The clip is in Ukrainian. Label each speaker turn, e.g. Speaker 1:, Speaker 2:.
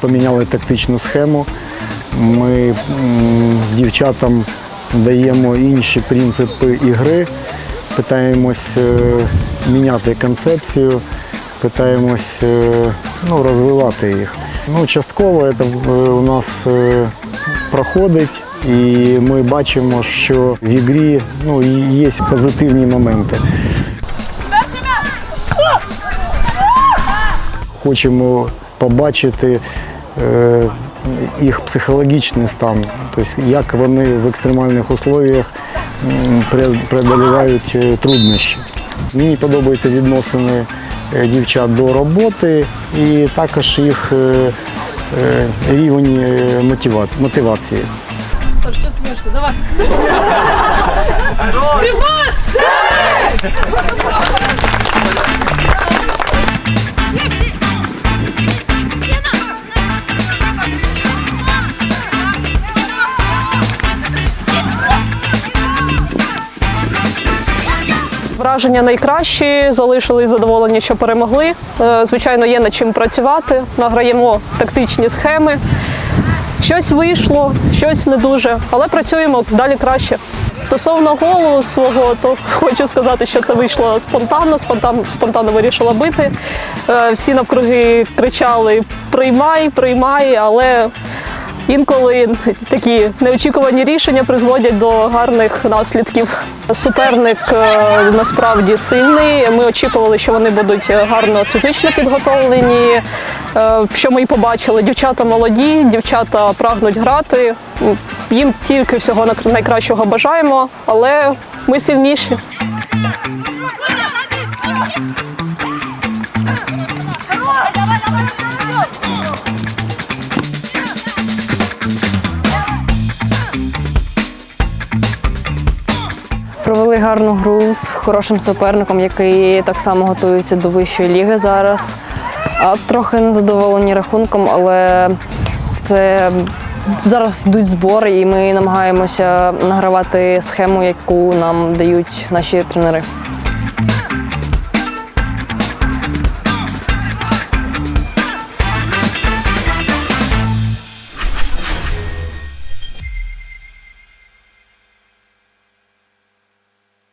Speaker 1: Поміняли тактичну схему. Ми дівчатам даємо інші принципи ігри, питаємось е, міняти концепцію, питаємось е, ну, розвивати їх. Ну, частково це е, у нас е, проходить, і ми бачимо, що в ігрі ну, є позитивні моменти. Хочемо побачити е, їх психологічний стан, тобто як вони в екстремальних условіях преодолівають труднощі. Мені подобаються відносини дівчат до роботи і також їх е, е, рівень е, мотивації.
Speaker 2: Саш, що смієшся? Давай. Любовь! Враження найкращі, залишились задоволені, що перемогли. Е, Звичайно, є над чим працювати. Награємо тактичні схеми. Щось вийшло, щось не дуже, але працюємо далі краще. Стосовно голу свого, то хочу сказати, що це вийшло спонтанно, спонтанно, спонтанно вирішила бити. Е, Всі навкруги кричали Приймай, приймай, але інколи такі неочікувані рішення призводять до гарних наслідків. Суперник е, насправді сильний. Ми очікували, що вони будуть гарно фізично підготовлені. Е, Що ми і побачили, дівчата молоді, дівчата прагнуть грати. Їм тільки всього най- найкращого бажаємо, але ми сильніші.
Speaker 3: Провели гарну гру з хорошим суперником, який так само готується до вищої ліги зараз. А трохи незадоволені рахунком, але це зараз йдуть збори, і ми намагаємося награвати схему, яку нам дають наші тренери.